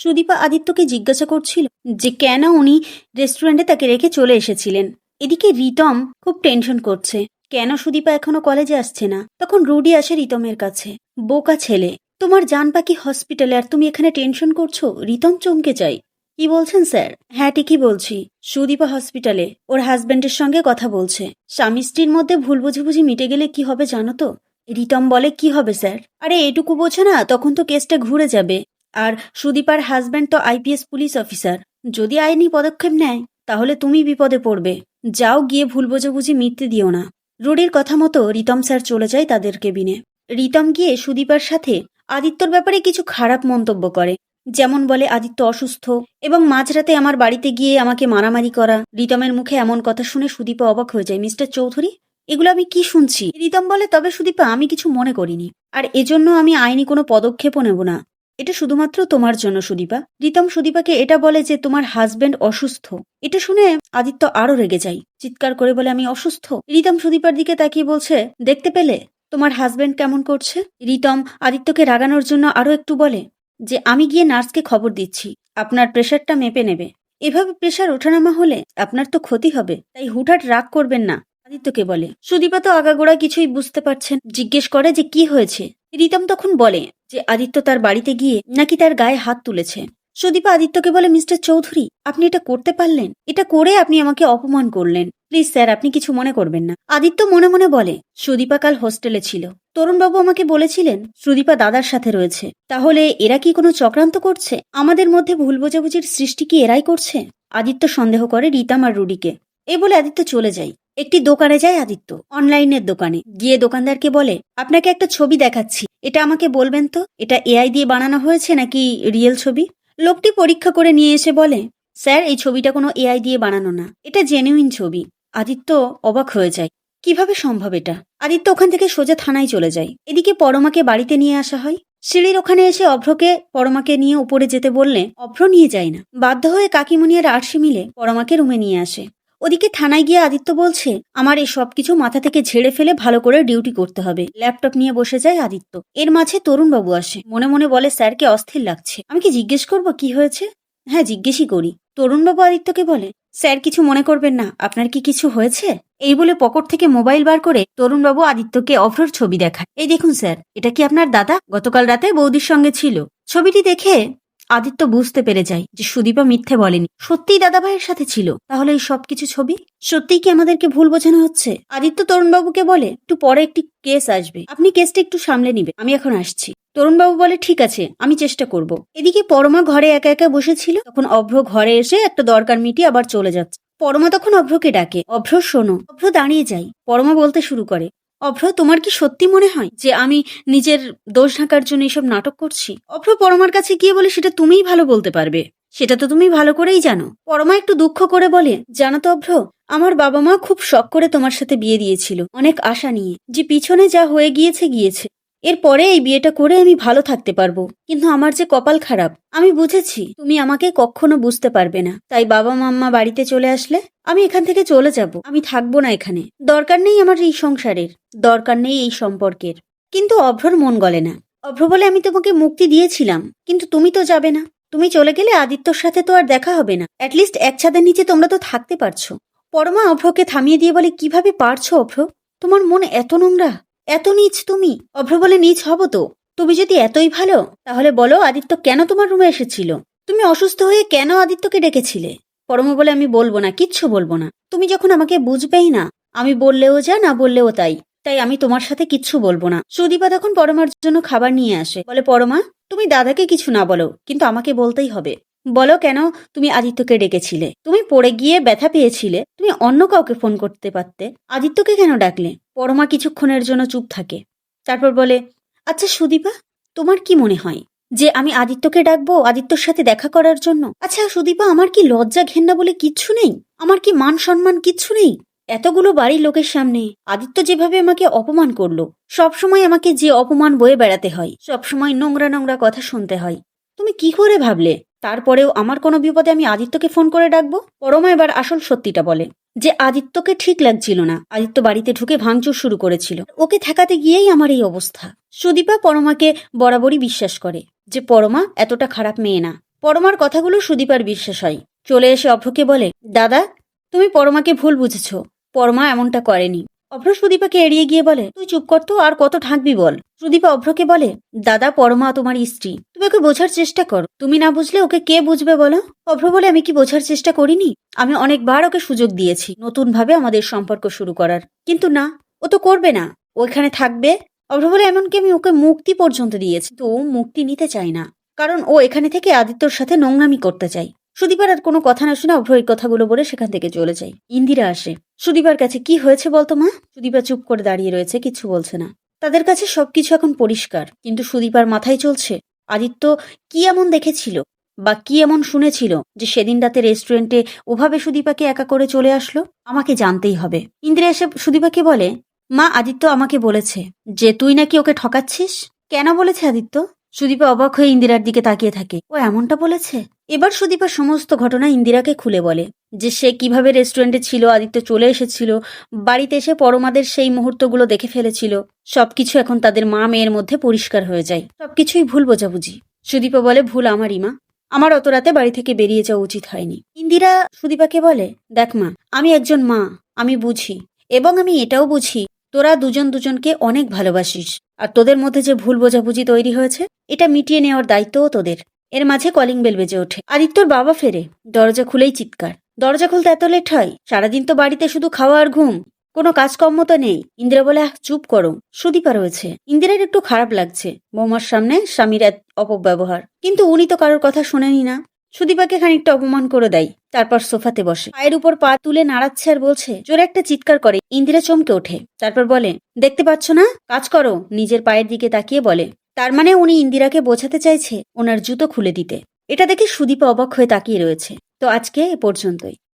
সুদীপা আদিত্যকে জিজ্ঞাসা করছিল যে কেন উনি রেস্টুরেন্টে তাকে রেখে চলে এসেছিলেন। এদিকে রিতম খুব টেনশন করছে। কেন সুদীপা এখনও কলেজে আসছে না? তখন রুডি আসে রিতমের কাছে। বোকা ছেলে, তোমার জান পাখি হসপিটালে আর তুমি এখানে টেনশন করছ? রিতম চমকে যাই কি বলছেন স্যার? হ্যাঁ ঠিকই বলছি। সুদীপা হসপিটালে ওর হাজবেন্ডের সঙ্গে কথা বলছে। স্বামী স্ত্রীর মধ্যে ভুল বুঝিবুঝি মিটে গেলে কি হবে জানো তো? রিতম বলে, কি হবে স্যার? আরে, এটুকু বোঝো না, তখন তো কেসটা ঘুরে যাবে। আর সুদীপার হাজব্যান্ড তো আইপিএস পুলিশ অফিসার যদি আইনি পদক্ষেপ নেয়, তাহলে তুমি বিপদে পড়বে। যাও গিয়ে ভুল বোঝাবুঝি মিটতে দিও না। রুডির কথা মতো রিতম স্যার চলে যায় তাদের কেবিনে রিতম গিয়ে সুদীপার সাথে আদিত্যর ব্যাপারে কিছু খারাপ মন্তব্য করে। যেমন বলে, আদিত্য অসুস্থ এবং মাঝরাতে আমার বাড়িতে গিয়ে আমাকে মারামারি করা। রিতমের মুখে এমন কথা শুনে সুদীপা অবাক হয়ে যায়। মিস্টার চৌধুরী, এগুলো আমি কি শুনছি? রিতম বলে, তবে সুদীপা, আমি কিছু মনে করিনি। আর এজন্য আমি আইনি কোনো পদক্ষেপও নেব না। এটা শুধুমাত্র তোমার জন্য, সুদীপা। রিতম সুদীপাকে এটা বলে যে তোমার হাজবেন্ড অসুস্থ। এটা শুনে আদিত্য আরও রেগে যায়, চিৎকার করে বলে, আমি অসুস্থ? রিতম সুদীপার দিকে তাকিয়ে বলছে, দেখতে পেলে? তোমার হাজবেন্ড কেমন করছে? রিতম আদিত্যকে রাগানোর জন্য আরও একটু বলে, যে আমি গিয়ে নার্সকে খবর দিচ্ছি, আপনার প্রেশারটা মেপে নেবে। এভাবে প্রেশার ওঠানামা হলে আপনার তো ক্ষতি হবে, তাই হুটহাট রাগ করবেন না। আদিত্যকে বলে, সুদীপা তো আগাগোড়া কিছুই বুঝতে পারছেন, জিজ্ঞেস করে যে কি হয়েছে? রিতম তখন বলে যে আদিত্য তার বাড়িতে গিয়ে নাকি তার গায়ে হাত তুলেছে। সুদীপা আদিত্যকে বলে, মিস্টার চৌধুরী, আপনি এটা করতে পারলেন? এটা করে আপনি আমাকে অপমান করলেন। প্লিজ স্যার, আপনি কিছু মনে করবেন না। আদিত্য মনে মনে বলে, সুদীপা কাল হোস্টেলে ছিল। তরুণবাবু আমাকে বলেছিলেন, সুদীপা দাদার সাথে রয়েছে। তাহলে এরা কি কোনো চক্রান্ত করছে? আমাদের মধ্যে ভুল বোঝাবুঝির সৃষ্টি কি এরাই করছে? আদিত্য সন্দেহ করে, রিতাম আর রুডিকে। এই বলে আদিত্য চলে যায়। একটি দোকানে যায় আদিত্য, অনলাইনের দোকানে। গিয়ে দোকানদারকে বলে, আপনাকে একটা ছবি দেখাচ্ছি। এটা আমাকে বলবেন তো? এটা এআই দিয়ে বানানো হয়েছে নাকি রিয়েল ছবি? লোকটি পরীক্ষা করে নিয়ে এসে বলে, স্যার, এই ছবিটা কোনো এআই দিয়ে বানানো না। এটা জেনুইন ছবি। আদিত্য অবাক হয়ে যায়, কীভাবে সম্ভব এটা? আদিত্য ওখান থেকে সোজা থানায় চলে যায়। এদিকে পরমাকে বাড়িতে নিয়ে আসা হয়। সিঁড়ির ওখানে এসে অভ্রকে, পরমাকে নিয়ে উপরে যেতে বললে, অভ্র নিয়ে যায় না। বাধ্য হয়ে কাকিমণি আর আরশি মিলে পরমাকে রুমে নিয়ে আসে। ওদিকে থানায় গিয়ে আদিত্য বলছে, আমার এই সবকিছু মাথা থেকে ঝেড়ে ফেলে ভালো করে ডিউটি করতে হবে। ল্যাপটপ নিয়ে বসে যায় আদিত্য। এর মাঝে তরুণবাবু আসে। মনে মনে বলে, স্যারকে অস্থির লাগছে। আমি কি জিজ্ঞেস করব কি হয়েছে? হ্যাঁ জিজ্ঞেসই করি। তরুণবাবু আদিত্যকে বলে, স্যার কিছু মনে করবেন না। আপনার কি কিছু হয়েছে? এই বলে পকেট থেকে মোবাইল বার করে তরুণবাবু আদিত্যকে অভ্রর ছবি দেখায়। এই দেখুন, স্যার, এটা কি আপনার দাদা? গতকাল রাতে বৌদির সঙ্গে ছিল। ছবিটি দেখে আদিত্য বুঝতে পেরে যায় যে সুদীপা মিথ্যে বলেনি। সত্যিই দাদা ভাইয়ের সাথে ছিল। তাহলে এই সবকিছু ছবি? সত্যিই কি আমাদেরকে ভুল বোঝানো হচ্ছে? আদিত্য তরুণবাবুকে বলে, একটু পরে একটি কেস আসবে। আপনি কেসটা একটু সামলে নিবে আমি এখন আসছি। তরুণবাবু বলে, ঠিক আছে, আমি চেষ্টা করব। এদিকে পরমা ঘরে একা একা বসেছিল। তখন অভ্র ঘরে এসে একটা দরকার মিটিয়ে আবার চলে যাচ্ছে। পরমা তখন অভ্রকে ডাকে, অভ্র, শোনো। অভ্র দাঁড়িয়ে যাই পরমা বলতে শুরু করে অভ্র, তোমার কি সত্যি মনে হয় যে আমি নিজের দোষ ঢাকার জন্য এসব নাটক করছি? অভ্র, পরমার কাছে গিয়ে বলে, সেটা তুমিই ভালো বলতে পারবে। সেটা তো তুমি ভালো করেই জানো। পরমা একটু দুঃখ করে বলে, জানো তো অভ্র, আমার বাবা মা খুব শখ করে তোমার সাথে বিয়ে দিয়েছিল। অনেক আশা নিয়ে। যে পিছনে যা হয়ে গিয়েছে গিয়েছে। এরপরে এই বিয়েটা করে আমি ভালো থাকতে পারব। কিন্তু আমার যে কপাল খারাপ, আমি বুঝেছি তুমি আমাকে কখনো বুঝতে পারবে না। তাই বাবা মাম্মা বাড়িতে চলে আসলে আমি এখান থেকে চলে যাব। আমি থাকব না এখানে। দরকার নেই আমার এই সংসারের, দরকার নেই এই সম্পর্কের। কিন্তু অভ্রর মন গলে না। অভ্র বলে আমি তোমাকে মুক্তি দিয়েছিলাম, কিন্তু তুমি তো যাবে না। তুমি চলে গেলে আদিত্যর সাথে তো আর দেখা হবে না। অ্যাটলিস্ট এক ছাদের নিচে তোমরা তো থাকতে পারছ। পরমা অভ্রকে থামিয়ে দিয়ে বলে, কীভাবে পারছ অভ্র? তোমার মন এত নোংরা। এত নিচ তুমি? অভ্র বলে, নিচ হব তো। তুমি যদি এতই ভালো, তাহলে বলো আদিত্য কেন তোমার রুমে এসেছিল? তুমি অসুস্থ হয়ে কেন আদিত্যকে ডেকেছিলে? পরম বলে, আমি বলব না, কিচ্ছু বলব না। তুমি যখন আমাকে বুঝবেই না, আমি বললেও যা, না বললেও তাই। তাই আমি তোমার সাথে কিচ্ছু বলব না। সুদীপা তখন পরমার জন্য খাবার নিয়ে আসে। বলে, পরমা, তুমি দাদাকে কিছু না বলো, কিন্তু আমাকে বলতেই হবে। বলো কেন তুমি আদিত্যকে ডেকেছিলে? তুমি পড়ে গিয়ে ব্যথা পেয়েছিলে? তুমি অন্য কাউকে ফোন করতে পারতে? আদিত্যকে কেন ডাকলে? পরমা কিছুক্ষণের জন্য চুপ থাকে। তারপর বলে আচ্ছা সুদীপা, তোমার কি মনে হয় যে আমি আদিত্যকে ডাকবো আদিত্যর সাথে দেখা করার জন্য? আচ্ছা সুদীপা, আমার কি লজ্জা ঘেন্না বলে কিচ্ছু নেই? আমার কি মান সম্মান কিচ্ছু নেই? এতগুলো বাড়ির লোকের সামনে আদিত্য যেভাবে আমাকে অপমান করল, সবসময় আমাকে যে অপমান বয়ে বেড়াতে হয়, সবসময় নোংরা নোংরা কথা শুনতে হয়। তুমি কি করে ভাবলে? তারপরেও আমার কোনো বিপদে আমি আদিত্যকে ফোন করে ডাকবো? পরমা এবার আসল সত্যিটা বলে। যে আদিত্যকে ঠিক লাগছিল না। আদিত্য বাড়িতে ঢুকে ভাঙচুর শুরু করেছিল। ওকে ঠেকাতে গিয়েই আমার এই অবস্থা। সুদীপা পরমাকে বরাবরই বিশ্বাস করে যে পরমা এতটা খারাপ মেয়ে না। পরমার কথাগুলো সুদীপার বিশ্বাস হয়। চলে এসে অভ্রকে বলে, দাদা, তুমি পরমাকে ভুল বুঝেছ। পরমা এমনটা করেনি। অভ্র সুদীপাকে এড়িয়ে গিয়ে বলে, তুই চুপ কর তো, আর কত ঢাকবি বল। সুদীপা অভ্রকে বলে, দাদা, পরমা তোমার স্ত্রী। তুমি ওকে বোঝার চেষ্টা করো। তুমি না বুঝলে ওকে কে বুঝবে বলো? অভ্র বলে, আমি কি বোঝার চেষ্টা করিনি? আমি অনেকবার ওকে সুযোগ দিয়েছি নতুন ভাবে আমাদের সম্পর্ক শুরু করার। কিন্তু না, ও তো করবে না। ওইখানে থাকবে? অভ্র বলে, এমনকি আমি ওকে মুক্তি পর্যন্ত দিয়েছি। তো ও মুক্তি নিতে চায় না। কারণ ও এখানে থেকে আদিত্যর সাথে নোংরামি করতে চায়। সুদীপার আর কোনো কথা না শুনে এই কথাগুলো বলে সেখান থেকে চলে যায়। ইন্দিরা আসে, সুদীপার কাছে কি হয়েছে বলতো মা? সুদীপা চুপ করে দাঁড়িয়ে রয়েছে, কিছু বলছে না। তাদের কাছে সবকিছু এখন পরিষ্কার, কিন্তু সুদীপার মাথায় চলছে, আদিত্য কি এমন দেখেছিল বা কি এমন শুনেছিল যে সেদিন রাতে রেস্টুরেন্টে ওভাবে সুদীপাকে একা করে চলে আসলো? আমাকে জানতেই হবে। ইন্দিরা এসে সুদীপাকে বলে, মা, আদিত্য আমাকে বলেছে যে তুই নাকি ওকে ঠকাচ্ছিস? কেন বলেছে আদিত্য? সুদীপা অবাক হয়ে ইন্দিরার দিকে তাকিয়ে থাকে। ও এমনটা বলেছে? এবার সুদীপা সমস্ত ঘটনা ইন্দিরাকে খুলে বলে, যে সে কীভাবে রেস্টুরেন্টে ছিল, আদিত্য চলে এসেছিল, বাড়িতে এসে পরমাদের সেই মুহূর্তগুলো দেখে ফেলেছিল, সবকিছু এখন তাদের মা মেয়ের মধ্যে পরিষ্কার হয়ে যায়। সবকিছুই ভুল বোঝাবুঝি। সুদীপা বলে, ভুল আমারই মা। আমার অত রাতে বাড়ি থেকে বেরিয়ে যাওয়া উচিত হয়নি। ইন্দিরা সুদীপাকে বলে, দেখ মা, আমি একজন মা, আমি বুঝি, এবং আমি এটাও বুঝি, তোরা দুজন দুজনকে অনেক ভালোবাসিস, আর তোদের মধ্যে যে ভুল বোঝাবুঝি তৈরি হয়েছে, এটা মিটিয়ে নেওয়ার দায়িত্বও তোদের। এর মাঝে কলিং বেল বেজে ওঠে। আদিত্যর বাবা ফেরে। দরজা খুলেই চিৎকার। দরজা খুলতে এত লেট হয়? সারাদিন তো বাড়িতে শুধু খাওয়া আর ঘুম। কোনো কাজকর্ম তো নেই। ইন্দিরা বলে "আহ, চুপ করো। সুদীপা রয়েছে। ইন্দিরার একটু খারাপ লাগছে। বৌমার সামনে স্বামীর এক অপব্যবহার। কিন্তু উনি তো কারোর কথা শোনেনি না। সুদীপাকে খানিকটা অপমান করে দেয়। তারপর সোফাতে বসে। পায়ের উপর পা তুলে নাড়াচ্ছে আর বলছে জোরে একটা চিৎকার করে। ইন্দিরা চমকে ওঠে। তারপর বলে দেখতে পাচ্ছ না? কাজ করো। নিজের পায়ের দিকে তাকিয়ে বলে তার মানে উনি ইন্দিরাকে বোঝাতে চাইছে ওনার জুতো খুলে দিতে। এটা দেখে সুদীপ অবাক হয়ে তাকিয়ে রয়েছে। তো আজকে এ পর্যন্তই।